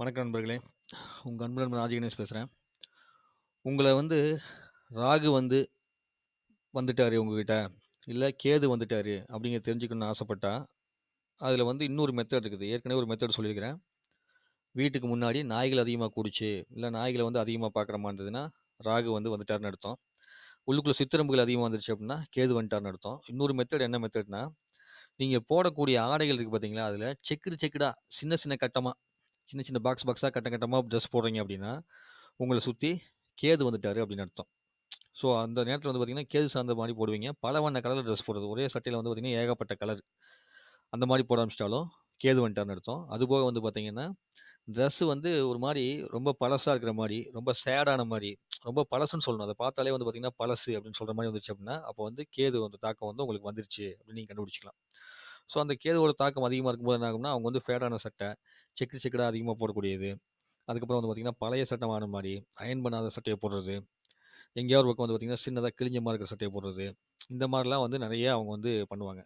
வணக்கம் நண்பர்களே! உங்கள் அன்பு நண்பர் ராஜி கணேஷ் பேசுறேன். வந்து ராகு வந்து வந்துட்டாரு உங்ககிட்ட, இல்லை கேது வந்துட்டாரு அப்படிங்கிறத தெரிஞ்சுக்கணும்னு ஆசைப்பட்டா, அதில் வந்து இன்னொரு மெத்தட் இருக்குது. ஏற்கனவே ஒரு மெத்தட் சொல்லியிருக்கிறேன். வீட்டுக்கு முன்னாடி நாய்கள் அதிகமாக கூடிச்சு இல்லை நாய்களை வந்து அதிகமாக பார்க்குற மாதிரி இருந்ததுன்னா, ராகு வந்து வந்துட்டாருன்னு அர்த்தம். உள்ளுக்குள்ள சித்திரம்புகள் அதிகமாக வந்துருச்சு அப்படின்னா, கேது வந்துட்டாருன்னு அர்த்தம். இன்னொரு மெத்தட் என்ன மெத்தட்னா, நீங்கள் போடக்கூடிய ஆடைகள் இருக்குது பார்த்தீங்களா, அதில் செக்குடு செக்குடா, சின்ன சின்ன கட்டமாக சின்ன சின்ன பாக்ஸ் பாக்ஸாக கட்ட கட்டமா ட்ரெஸ் போடுறீங்க அப்படின்னா, உங்களை சுற்றி கேது வந்துட்டாரு அப்படின்னு அர்த்தம். ஸோ, அந்த நேரத்தில் வந்து பார்த்தீங்கன்னா, கேது சார்ந்த மாதிரி போடுவீங்க. பல வண்ண கலர் ட்ரெஸ் போடுறது. ஒரே சட்டையில் வந்து பார்த்தீங்கன்னா, ஏகப்பட்ட கலர். அந்த மாதிரி போட ஆரம்பிச்சிட்டாலும் கேது வந்துட்டார்னு அர்த்தம். அதுபோக வந்து பார்த்தீங்கன்னா, ட்ரெஸ் வந்து ஒரு மாதிரி ரொம்ப பழசாக இருக்கிற மாதிரி ரொம்ப சேடான மாதிரி ரொம்ப பழசுன்னு சொல்லணும். அதை பார்த்தாலே வந்து பார்த்தீங்கன்னா, பழசு அப்படின்னு சொல்கிற மாதிரி வந்துச்சு அப்படின்னா, அப்போ வந்து கேது வந்து தாக்கம் வந்து உங்களுக்கு வந்துருச்சு அப்படின்னு நீங்கள் கண்டுபிடிச்சிக்கலாம் ஸோ, அந்த கேதுவோட தாக்கம் அதிகமாக இருக்கும்போது என்ன ஆகும்னா, அவங்க வந்து ஃபேடான சட்டை, செக்கு செக்கடாக அதிகமாக போடக்கூடியது. அதுக்கப்புறம் வந்து பார்த்திங்கன்னா பழைய சட்டை மாதிரி அயன் பண்ணாத சட்டையை போடுறது. எங்கேயாவது ஒரு பக்கம் வந்து பார்த்திங்கன்னா சின்னதாக கிழிஞ்ச மாதிரி இருக்கிற சட்டையை போடுறது. இந்த மாதிரிலாம் வந்து நிறைய அவங்க வந்து பண்ணுவாங்க.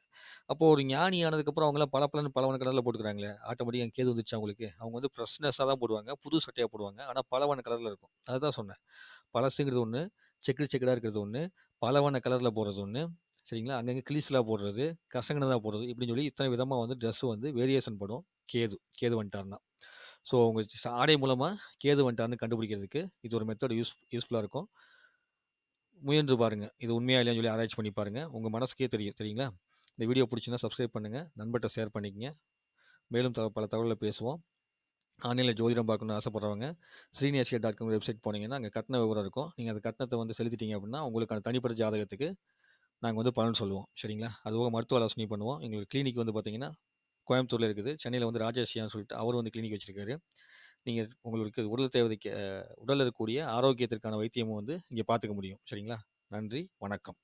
அப்போ ஒரு ஞானி ஆனதுக்கப்புறம் அவங்களாம் பளபளன்னு பல பலவன கடலில் போட்டுக்கிறாங்களே, ஆட்டோமேட்டிக்காக கேது வந்துச்சு அவங்களுக்கு அவங்க வந்து ஃப்ரெஷ்னஸாக தான் போடுவாங்க. புது சட்டையாக போடுவாங்க. ஆனால் பலவன கலரில் இருக்கும். அதுதான் சொன்னேன். பழசுங்கிறது ஒன்று செக்குடு செக்கடாக இருக்கிறது ஒன்று பலவன கலரில் போடுறது ஒன்று சரிங்களா? அங்கங்கே கிளீஸ்லா போடுறது, கசங்குனதா போடுறது, இப்படின்னு சொல்லி இத்தனை விதமாக வந்து ட்ரெஸ்ஸு வந்து வேரியேஷன் படும். கேது, கேது வந்துட்டாருன்னா. ஸோ, உங்கள் ஆடை மூலமாக கேது வந்துட்டாருன்னு கண்டுபிடிக்கிறதுக்கு, இது ஒரு மெத்தட் யூஸ் யூஸ்ஃபுல்லாக இருக்கும். முயன்று பாருங்கள் இது உண்மையாக இல்லையான்னு சொல்லி ஆராய்ச்சி பண்ணி பாருங்கள் உங்கள் மனசுக்கே தெரியும். சரிங்களா? இந்த வீடியோ பிடிச்சின்னா சப்ஸ்கிரைப் பண்ணுங்கள் நண்பர்கிட்ட ஷேர் பண்ணிக்கங்க. மேலும் த பல தகவலில் பேசுவோம். ஆன்லைனில் ஜோதிடம் பார்க்கணும்னு ஆசைப்படுறவங்க, ஸ்ரீனியாசியா டாட் காம் வெப்சைட் போனீங்கன்னா, அங்கே கட்டண விவரம் இருக்கும். நீங்கள் அந்த கட்டணத்தை வந்து செலுத்திட்டீங்க அப்படின்னா, உங்களுக்கான தனிப்பட்ட ஜாதகத்துக்கு நாங்கள் வந்து பலன் சொல்லுவோம். சரிங்களா? அது போக மருத்துவ ஆலோசனை பண்ணுவோம். எங்களுக்கு கிளினிக் வந்து பார்த்தீங்கன்னா, கோயம்புத்தூரில் இருக்குது. சென்னையில் வந்து ராஜேஷியான்னு சொல்லிட்டு அவர் வந்து கிளினிக் வச்சுருக்காரு நீங்கள் உங்களுக்கு உடல் தேவைக்கு உடலில் இருக்கக்கூடிய ஆரோக்கியத்திற்கான வைத்தியமும் வந்து இங்கே பார்த்துக்க முடியும். சரிங்களா? நன்றி, வணக்கம்.